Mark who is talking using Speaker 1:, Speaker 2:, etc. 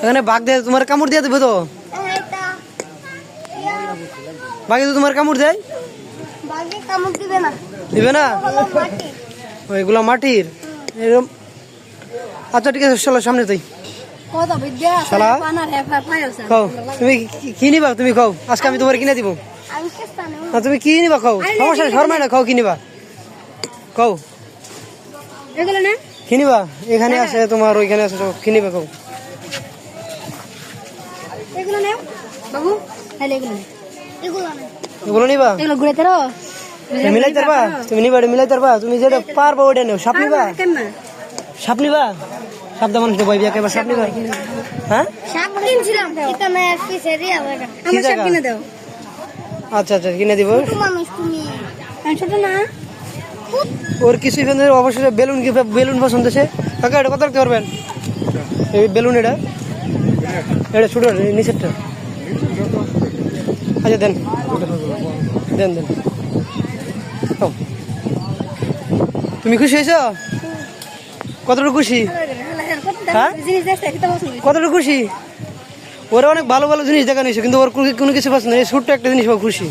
Speaker 1: এখানে বাঘ দেয় তোমার কামড় দিয়ে দেবে তো? বাঘে তো তোমার কামড় দেয়?
Speaker 2: দিবে না?
Speaker 1: ওইগুলো মাটির। এরকম আচ্ছা ঠিক আছে চলো সামনে তুই
Speaker 2: কত বিদ্যা
Speaker 1: শালা।
Speaker 2: পানার হেফা ফাইলছে
Speaker 1: খাও তুমি কি- কি নিবা? তুমি খাও আজকে আমি তোমার কিনে দিব।
Speaker 2: আমি চেষ্টা নেব
Speaker 1: না তুমি কি নিবা খাও সমস্যা নেই শর্মাই না খাও কি খাও
Speaker 2: এগুলো না?
Speaker 1: কি নিবা? এখানে আছে তোমার ওইখানে আছে সব। কি খাও
Speaker 2: এগুলো নেও। বাবু তাহলে এগুলো এগুলো
Speaker 1: এগুলো নিবা?
Speaker 2: এগুলো ঘুরে তারো।
Speaker 1: তুমি মিলাই পারবা তুমি নিবা এটা মিলাই পারবা তুমি যেটা পারবা ওইটা নেও। সাপ নিবা?
Speaker 2: কেন
Speaker 1: সাপ নিবা? সাপ দা মানুষ বই বিয়া সাপ নিবা। হ্যাঁ?
Speaker 2: সাপ কিনছিলাম। এখানে এক পিস এরিয়া লাগা
Speaker 1: কি জায়গা?
Speaker 2: দাও।
Speaker 1: আচ্ছা আচ্ছা কিনে দিব।
Speaker 2: ছোট মানুষ তুমি। ছোট না।
Speaker 1: ওর নেই, অবশ্যই বেলুন কি বেলুন পছন্দ আছে কাকা এটা কত রাখতে পারবেন এই বেলুন এটা? এটা ছোট নিচেরটা। আচ্ছা দেন। দেন দেন। তুমি খুশি হয়েছ? কতটুকু খুশি? হ্যাঁ?
Speaker 2: জিনিস দেখতে কিতা পছন্দ
Speaker 1: কতটুকু খুশি? ওরা অনেক ভালো ভালো জিনিস দেখানো নিয়েছে কিন্তু ওর কোনো- কিছু কিছু না এই ছোট্ট একটা জিনিস খুশি।